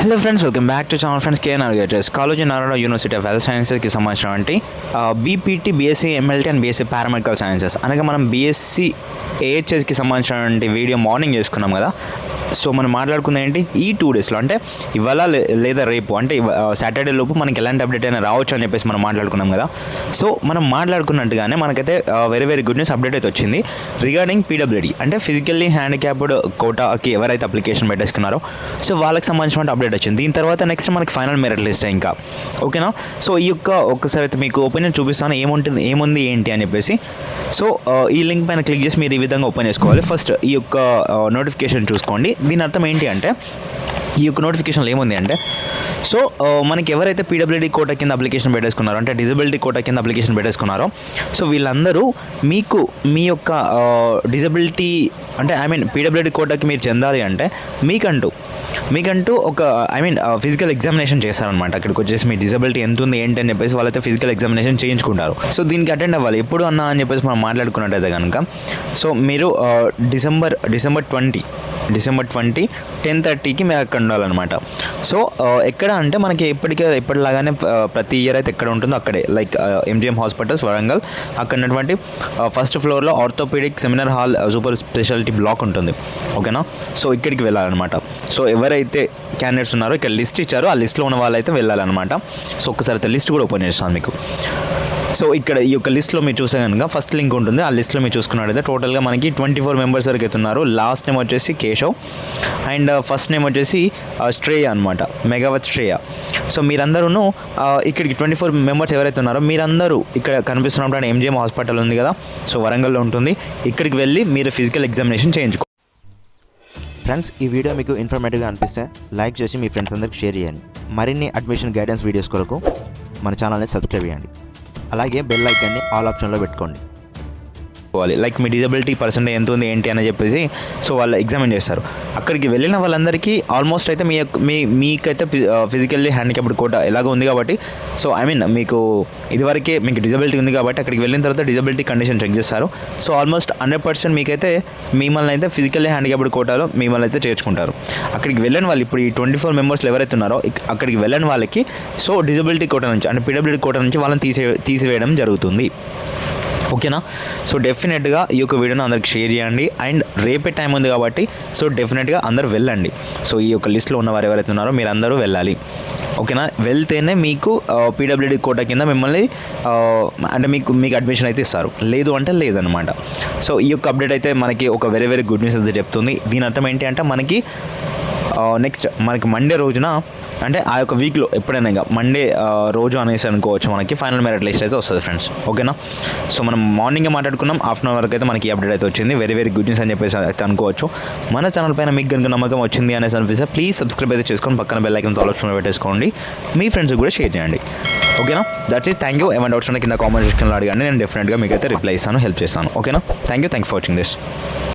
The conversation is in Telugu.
Hello friends welcome back to channel friends K navigators college Narayana university of health సైన్సెస్కి సంబంధించినటువంటి BPT BSc MLT and BSc paramedical sciences అనగా మనం బీఎస్సీ ఏహెచ్ఎస్కి సంబంధించినటువంటి వీడియో మార్నింగ్ చేసుకున్నాం కదా. సో మనం మాట్లాడుకుంది ఏంటి? ఈ టూ డేస్లో అంటే ఇవాళ లేదా రేపు అంటే సాటర్డే లోపు మనకి ఎలాంటి అప్డేట్ అయినా రావచ్చు అని చెప్పేసి మనం మాట్లాడుకున్నాం కదా. సో మనం మాట్లాడుకున్నట్టుగానే మనకైతే very very good news update అయితే వచ్చింది. రిగార్డింగ్ పీడబ్ల్యూడి అంటే ఫిజికల్లీ హ్యాండిక్యాప్డ్ కోటాకి ఎవరైతే అప్లికేషన్ పెట్టేసుకున్నారో సో వాళ్ళకి సంబంధించిన అప్డేట్ వచ్చింది. దీని తర్వాత నెక్స్ట్ మనకి ఫైనల్ మెరిట్ లిస్ట్ ఇంకా. ఓకేనా సో ఈ యొక్క ఒక్కసారి అయితే మీకు ఒపీనియన్ చూపిస్తాను. ఏముంటుంది ఏముంది ఏంటి అని చెప్పేసి. సో ఈ లింక్ పైన క్లిక్ చేసి మీరు ఈ విధంగా ఓపెన్ చేసుకోవాలి. ఫస్ట్ ఈ యొక్క నోటిఫికేషన్ చూసుకోండి. దీని అర్థం ఏంటి అంటే ఈ యొక్క నోటిఫికేషన్లో ఏముంది అంటే సో మనకి ఎవరైతే పీడబ్ల్యూడీ కోట కింద అప్లికేషన్ పెట్టేసుకున్నారో అంటే డిజబిలిటీ కోట కింద అప్లికేషన్ పెట్టేసుకున్నారో సో వీళ్ళందరూ మీకు మీ యొక్క డిజబిలిటీ అంటే ఐ మీన్ పీడబ్ల్యూడీ కోటకి మీరు చెందాలి అంటే మీకంటూ మీకంటూ ఒక ఐ మీన్ ఫిజికల్ ఎగ్జామినేషన్ చేస్తారనమాట అక్కడికి వచ్చేసి మీ డిజబిలిటీ ఎంత ఉంది ఏంటి అని చెప్పేసి వాళ్ళైతే ఫిజికల్ ఎగ్జామినేషన్ చేయించుకుంటారు. సో దీనికి అటెండ్ అవ్వాలి. ఎప్పుడు అన్నా అని చెప్పేసి మనం మాట్లాడుకున్నట్టయితే కనుక సో మీరు December December twenty December twenty ten థర్టీకి మీరు అక్కడ ఉండాలన్నమాట. సో uh, ఎక్కడ అంటే మనకి ఎప్పటికే ఎప్పటిలాగానే uh, ప్రతి ఇయర్ అయితే ఎక్కడ ఉంటుందో అక్కడే. Like MGM hospitals Warangal. అక్కడ ఉన్నటువంటి ఫస్ట్ ఫ్లోర్లో orthopedic seminar hall super speciality block ఉంటుంది. ఓకేనా సో ఇక్కడికి వెళ్ళాలన్నమాట. సో ఎవరైతే క్యాండిడేట్స్ ఉన్నారో ఇక్కడ లిస్ట్ ఇచ్చారో ఆ లిస్ట్లో ఉన్న వాళ్ళైతే వెళ్ళాలన్నమాట. సో ఒకసారి అయితే లిస్ట్ కూడా ఓపెన్ చేస్తాను మీకు. సో ఇక్కడ ఈ యొక్క లిస్ట్లో మీరు చూసే కనుక ఫస్ట్ లింక్ ఉంటుంది. ఆ లిస్ట్లో మీరు చూసుకున్నట్టయితే టోటల్గా మనకి ట్వంటీ ఫోర్ మెంబర్స్ వరకు అయితే ఉన్నారు లాస్ట్ నేమ్ వచ్చేసి కేశవ్ అండ్ ఫస్ట్ నేమ్ వచ్చేసి శ్రేయ అనమాట మెగావత్ శ్రేయ సో మీరందరూ ఇక్కడికి ట్వంటీ ఫోర్ మెంబర్స్ ఎవరైతే ఉన్నారో మీరందరూ ఇక్కడ కనిపిస్తున్నప్పుడు ఎంజిఎం హాస్పిటల్ ఉంది కదా. సో వరంగల్లో ఉంటుంది. ఇక్కడికి వెళ్ళి మీరు ఫిజికల్ ఎగ్జామినేషన్ చేయించుకో. ఫ్రెండ్స్ ఈ వీడియో మీకు ఇన్ఫర్మేటివ్గా అనిపిస్తే లైక్ చేసి మీ ఫ్రెండ్స్ అందరికి షేర్ చేయండి. మరిన్ని అడ్మిషన్ గైడెన్స్ వీడియోస్ కొరకు మన ఛానల్ని సబ్స్క్రైబ్ చేయండి. అలాగే బెల్ ఐకాన్ని ఆల్ ఆప్షన్లో పెట్టుకోండి. చేసుకోవాలి లైక్ మీ డిజబిలిటీ పర్సెంట్ ఎంత ఉంది ఏంటి అని చెప్పేసి సో వాళ్ళు ఎగ్జామిన్ చేస్తారు. అక్కడికి వెళ్ళిన వాళ్ళందరికీ ఆల్మోస్ట్ అయితే మీ మీ మీకైతే ఫిజికల్లీ హ్యాండిక్యాప్డ్ కోట ఎలాగో ఉంది కాబట్టి సో ఐ మీన్ మీకు ఇదివరకే మీకు డిజబిలిటీ ఉంది కాబట్టి అక్కడికి వెళ్ళిన తర్వాత డిజబిలిటీ కండిషన్ చెక్ చేస్తారు. సో ఆల్మోస్ట్ హండ్రెడ్ పర్సెంట్ మీకైతే మిమ్మల్ని అయితే ఫిజికల్లీ హ్యాండిక్యాప్డ్ కోటాలో మిమ్మల్ని అయితే చేర్చుకుంటారు. అక్కడికి వెళ్ళని వాళ్ళు ఇప్పుడు ఈ ట్వంటీ ఫోర్ మెంబర్స్లో ఎవరైతే ఉన్నారో అక్కడికి వెళ్ళని వాళ్ళకి సో డిజబిలిటీ కోట నుంచి అంటే పీడబ్ల్యూడీ కోట నుంచి వాళ్ళని తీసే తీసివేయడం జరుగుతుంది. ఓకేనా? సో డెఫినెట్గా ఈ యొక్క వీడియోని అందరికి షేర్ చేయండి. అండ్ రేపే టైం ఉంది కాబట్టి సో డెఫినెట్గా అందరు వెళ్ళండి. సో ఈ యొక్క లిస్ట్లో ఉన్న వారు ఎవరైతే ఉన్నారో మీరు అందరూ వెళ్ళాలి. ఓకేనా? వెళ్తేనే మీకు పీడబ్ల్యూడీ కోట కింద మిమ్మల్ని అంటే మీకు మీకు అడ్మిషన్ అయితే ఇస్తారు. లేదు అంటే లేదనమాట సో ఈ యొక్క అప్డేట్ అయితే మనకి ఒక వెరీ వెరీ గుడ్ న్యూస్ అయితే చెప్తుంది. దీని అర్థం ఏంటి అంటే మనకి నెక్స్ట్ మనకి మండే రోజున అంటే ఆ యొక్క వీక్లో ఎప్పుడైనా ఇక మండే రోజు అనేసి అనుకోవచ్చు మనకి ఫైనల్ మెరిట్ లిస్ట్ అయితే వస్తుంది ఫ్రెండ్స్ ఓకేనా సో మనం మార్నింగ్ మాట్లాడుకున్నాం ఆఫ్టర్నూన్ వరకు అయితే మనకి అప్డేట్ అయితే వచ్చింది. వెరీ వెరీ గుడ్ న్యూస్ అని చెప్పేసి అయితే అనుకోవచ్చు. మన ఛానల్ పైన మీకు కనుక నమ్మకం వచ్చింది అనేసి అనిపిస్తే ప్లీజ్ సబ్స్క్రైబ్ అయితే చేసుకొని పక్కన బెల్ ఐకన్ ఆప్షన్లో పెట్టేసుకోండి. మీ ఫ్రెండ్స్ కూడా షేర్ చేయండి. ఓకేనా దట్స్ ఇట్ థ్యాంక్ యూ ఏమైనా డౌట్స్ కింద కామెంట్ సెక్షన్లో అడగండి. నేను డెఫినెట్గా మీకు అయితే రిప్లై ఇస్తాను హెల్ప్ చేస్తాను. ఓకేనా thank you thank for watching this